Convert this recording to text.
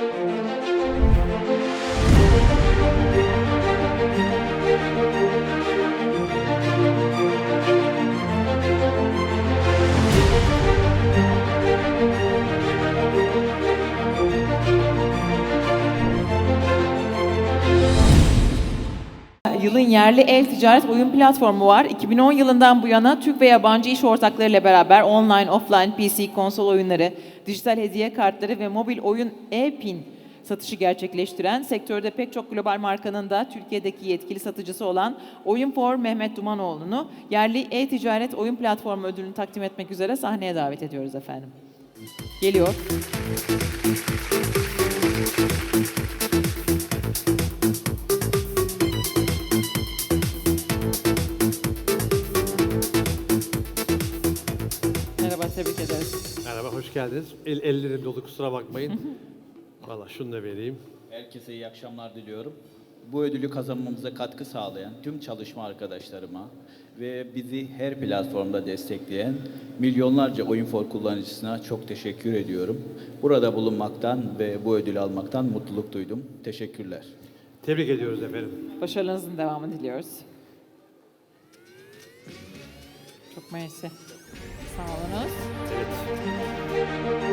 Música Yılın yerli e-ticaret oyun platformu var. 2010 yılından bu yana Türk ve yabancı iş ortaklarıyla beraber online, offline, PC, konsol oyunları, dijital hediye kartları ve mobil oyun e-pin satışı gerçekleştiren, sektörde pek çok global markanın da Türkiye'deki yetkili satıcısı olan Oyun4 Mehmet Dumanoğlu'nu yerli e-ticaret oyun platformu ödülünü takdim etmek üzere sahneye davet ediyoruz efendim. Geliyor. Tebrik ederiz. Merhaba, hoş geldiniz. El, ellerim dolu, kusura bakmayın. Valla şunu da vereyim. Herkese iyi akşamlar diliyorum. Bu ödülü kazanmamıza katkı sağlayan tüm çalışma arkadaşlarıma ve bizi her platformda destekleyen milyonlarca Oyun4 kullanıcısına çok teşekkür ediyorum. Burada bulunmaktan ve bu ödülü almaktan mutluluk duydum. Teşekkürler. Tebrik ediyoruz efendim. Başarılarınızın devamını diliyoruz. Çok mersi. Sağ olunuz. Evet.